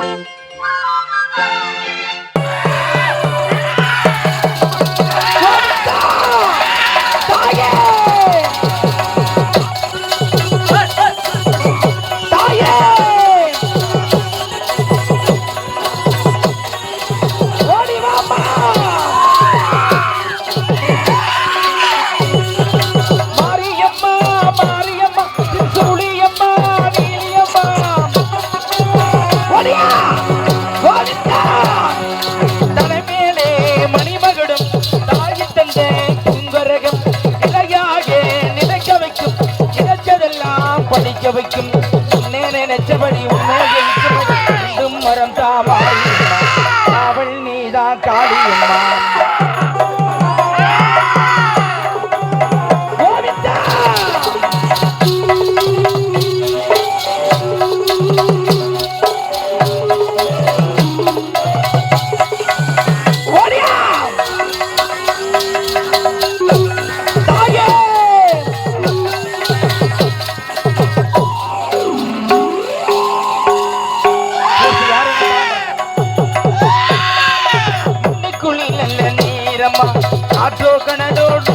Música auto ಕಣದೋಡು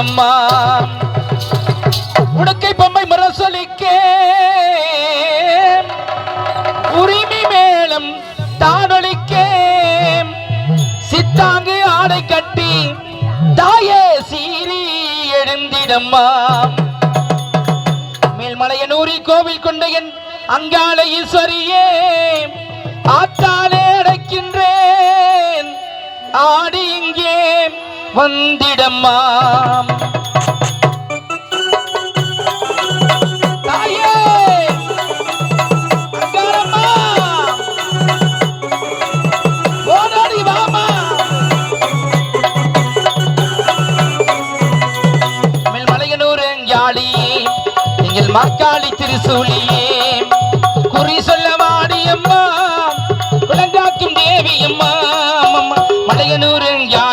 அம்மா உடுக்கை பொம்மை முரசொலிக்கே உரிமை மேலும் தானொலிக்கே சித்தாங்கு ஆடை கட்டி தாயே சீரி எழுந்திடம்மா. மேல்மலையனூரி கோவில் கொண்ட என் அங்காள ஈஸ்வரியே ஆத்தாலே அடைக்கின்றேன். ஆடி இங்கே வந்திடம்மா. மாக்காளி திருசூலியே. குறி சொல்ல வாடியம்மா விளங்காக்கும் தேவியம்மா. மலையனூர் யா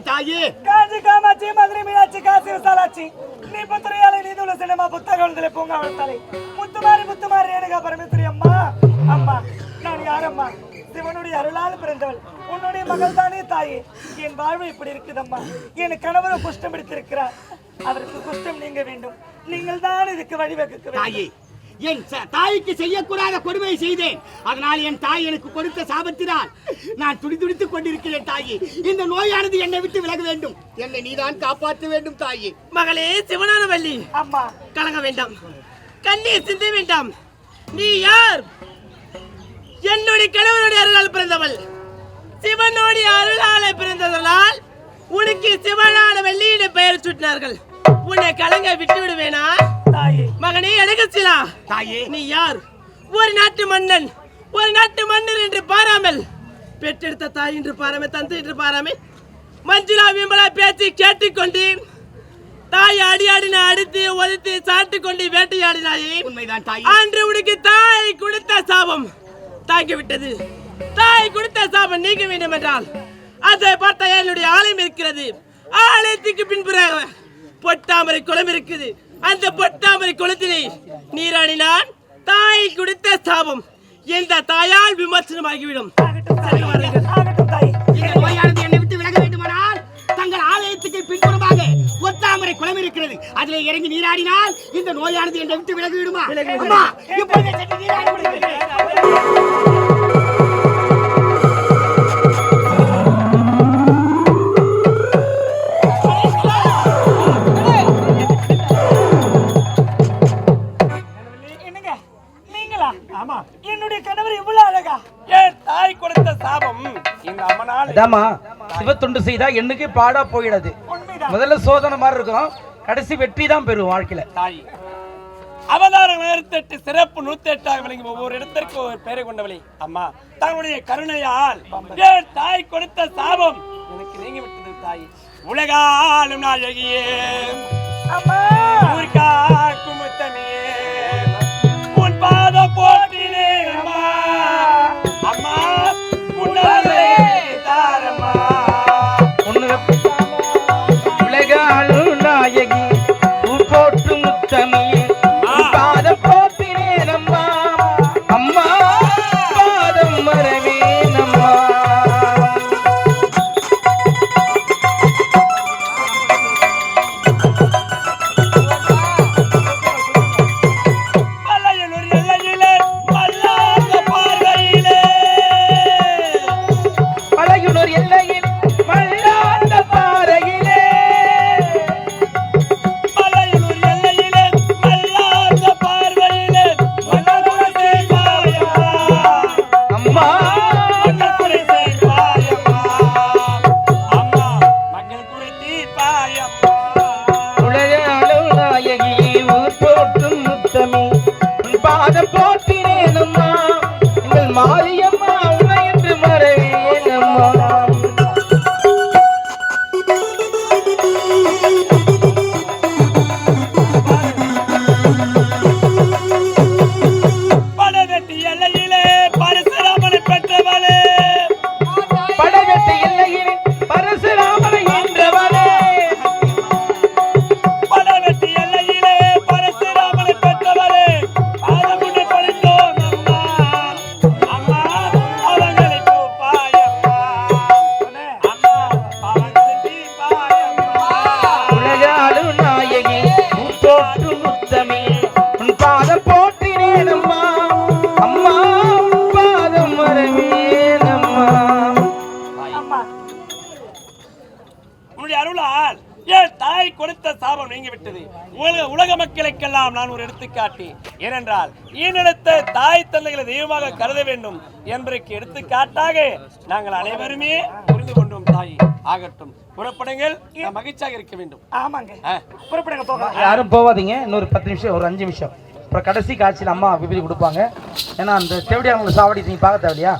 சக்தி தாயே. காஞ்சி காமாட்சி மதுரை மீனாட்சி காசி விசாலாட்சி. நீ புத்திரையாலை நீதுள்ள சினிமா புத்தகங்களை பூங்காவளத்தலை முத்துமாரி முத்துமாரி ரேணுகா பரமேஸ்வரி அம்மா. அம்மா நான் யாரம்மா? சிவனுடைய அருளால் பிறந்தவள். உன்னுடைய மகள் தானே தாயே. என் வாழ்வு இப்படி இருக்குதம்மா. என் கணவர் குஷ்டம் எடுத்திருக்கிறார் அவருக்கு குஷ்டம் நீங்க வேண்டும். நீங்கள் தான் இதுக்கு வழிவகுக்க தாயே என் ச- தாய்க்கு செய்யக்கூடாத கொடுமையை செய்தேன். அதனால் என் தாய் எனக்கு கொடுத்த சாபத்தினால் நான் துடிதுடித்துக் கொண்டிருக்கிறேன் தாயே. இந்த நோயானது என்னை விட்டு விலக வேண்டும். என்னை நீதான் காப்பாற்ற வேண்டும் தாயே. மகளே சிவனான வள்ளி. அம்மா. கலங்க வேண்டாம். கண்ணீர் சிந்த வேண்டாம். நீ யார்? என்னுடைய கணவனுடைய அருளால் பிறந்தவள். சிவனுடைய அருளால பிறந்ததனால் உனக்கு சிவனான வெள்ளியிட பெயர் சுட்டினார்கள். உன்னை கலங்க விட்டு விடுவேனா மகனே அழகசிலா தாயே. நீ யார்? ஒரு நாட்டு மன்னன். ஒரு நாட்டு மன்னர் என்று பாராமல். பெற்றெடுத்த தாய் என்று பாராமே தந்தை என்று பாராமே. மஞ்சுளா விமலா பேச்சு கேட்டுக்கொண்டு தாய் அடி அடின அடித்து ஒதுத்து சாட்டு கொண்டு வேட்டையாடினாயே. உண்மைதான் தாயே. அன்று உனக்கு தாய் கொடுத்த சாபம் தாங்கி விட்டது தாய் கொடுத்த சாபம் நீங்க வேண்டும் என்றால் அதை பார்த்த என்னுடைய ஆலயம் இருக்கிறது. ஆலயத்துக்கு பின்புறாக பொட்டாமரை குளம் இருக்குது. அந்த பொட்டாமரை குளத்திலே நீராடினான் தாய் கொடுத்த சாபம். எந்த தாயால் விமர்சனமாகிவிடும்? என்னை விட்டு விலக வேண்டுமானால் தங்கள் ஆலயத்துக்கு பின்புறமாக ஒத்தாமரை குளம் இருக்கிறது. அதிலே இறங்கி நீராடினால் இந்த நோயானது என்னை விட்டு விலகி விடுமா அம்மா இப்பொழுதே நீராடி அதாம்மா சிவத்தொண்டு செய்தா என்னைக்கு பாடா போயிடாது. முதல்ல சோதனை மாதிரி இருக்கும். கடைசி வெற்றி தான் பெறும் வாழ்க்கையில. தாய். அவதாரம் நூத்தெட்டு சிறப்பு நூத்தெட்டாக விளங்கி ஒவ்வொரு இடத்திற்கு ஒரு பெயரை கொண்டவளே. அம்மா தன்னுடைய கருணையால் தாய் கொடுத்த சாபம் எனக்கு நீங்கி விட்டது தாய். உலகாலும் நாயகியே. அம்மா. ஊர்காக்கும் உலக மக்களுக்கெல்லாம் நான் ஒரு எடுத்துக்காட்டி. ஏனென்றால் ஈனெடுத்த தாய் தந்தைகளை தெய்வமாக கருத வேண்டும் என்பதற்கு எடுத்துக்காட்டாக நாங்கள் அனைவருமே புரிந்து கொண்டோம் தாய். ஆகட்டும் புறப்படுங்கள். நாம் மகிழ்ச்சியாக இருக்க வேண்டும். ஆமாங்க. புறப்படுங்க போகலாம் யாரும் போகாதீங்க. இன்னொரு பத்து நிமிஷம் ஒரு அஞ்சு நிமிஷம். அப்புறம் கடைசி காட்சியில் அம்மா விபதி கொடுப்பாங்க. ஏன்னா அந்த செவடி அவங்களை சாவடி நீங்கள் பார்க்க தேவையா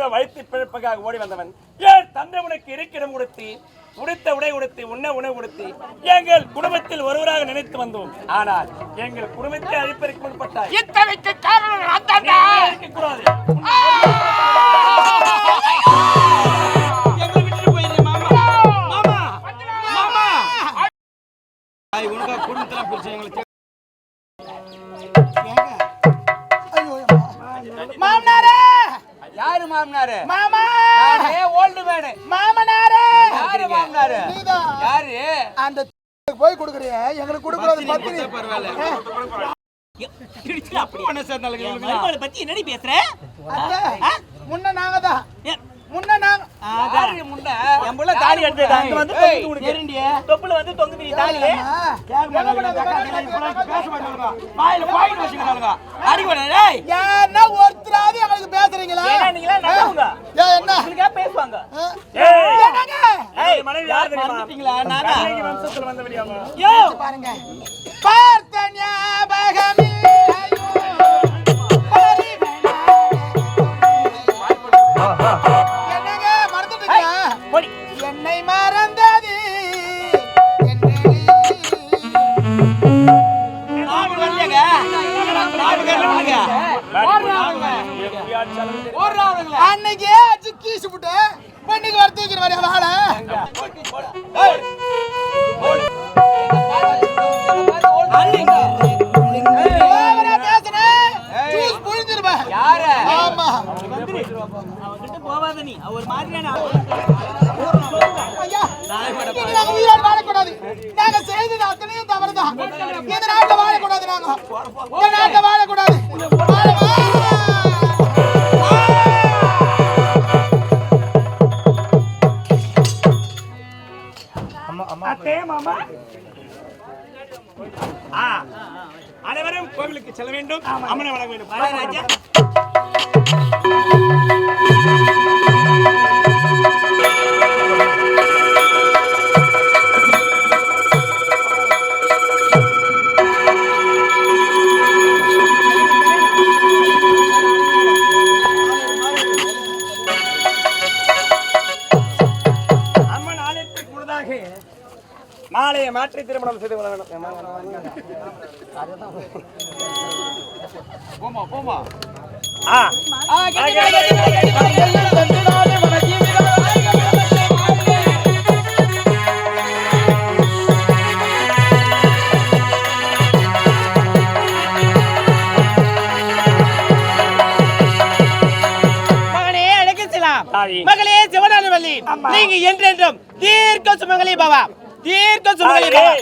எங்கிருந்த வைத்து பிழைப்புக்காக ஓடி வந்தவன். ஏன் தந்தை உனக்கு இருக்கிடம் கொடுத்து உடுத்த உடை உடுத்தி உண்ண உணவு கொடுத்து எங்கள் குடும்பத்தில் ஒருவராக நினைத்து வந்தோம். ஆனால் எங்கள் குடும்பத்தை அழிப்பதற்கு இத்தனைக்கு காரணம் மாமா. மாமனாரே! யாரு மாமனாரு? மாமா! ஏ ஓல்டு மேனு. மாமனாரே! யாரு மாமனாரு? யாரு? அந்த போய் கொடுக்குறிய. எங்களுக்கு கொடுக்குறது பத்தினி பத்தி என்னடி பேசுற? முன்ன நாங்க தான். முன்ன நாங்க யாரு முன்ன என் புள்ள தாலி எடுத்துட்டாங்க வந்து ஏய், தொங்குது உனக்கு. தொப்புல வந்து தொங்குது நீ தாலி. வாயில பாயிண்ட் வச்சுக்கிறாங்க என்ன ஒருத்தராவது எங்களுக்கு பேசுறீங்களா? என்ன? உங்களுக்கா பேசுவாங்க. என்னங்க? ஏய் மனைவி அன்னைக்கே அச்சு கீசு விட்டு பெண்ணுக்கு வர தூக்கிற மாதிரி வாழ கோவிலுக்கு செல்ல வேண்டும் அம்மனை வணங்க வேண்டும். ராஜா. மாலையை மாற்றி திருமணம் செய்து கொள்ள வேண்டும். போமா போமா ஆ. மகனே அழைக்கலாம் தாயி. மகளே சிவனானவல்லி நீங்க என்றென்றும் தீர்க்க சுமங்கலி பாவா. தீர்க்க சுமங்கலி பாவா.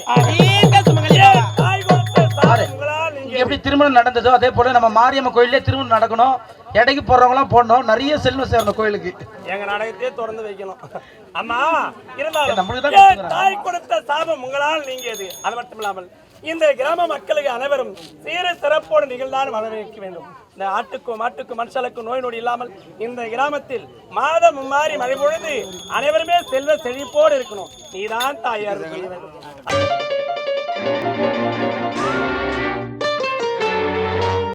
எப்படி திருமணம் நடந்ததோ அதே போல நம்ம மாரியம்மன் கோயிலே திருமணம் நடக்கணும். எடைக்கு போடுறவங்களாம் போடணும். நிறைய செல்வம் சேரணும் கோயிலுக்கு. எங்க நாடகத்தையே திறந்து வைக்கணும். அம்மா இருந்தாலும். தாய் கொடுத்த சாபம் உங்களால் நீங்கியது. அது மட்டும் இல்லாமல் இந்த கிராம மக்களுக்கு அனைவரும் சீர சிறப்போடு நிகழ்ந்தான் வரவேற்க வேண்டும். இந்த ஆட்டுக்கும் மாட்டுக்கும் மனுஷனுக்கும் நோய் நொடி இல்லாமல் இந்த கிராமத்தில் மாதம் மும்மாறி மழை பொழுது அனைவருமே செல்வ செழிப்போடு இருக்கணும். நீதான் தாயார். செய்ய வேண்டும்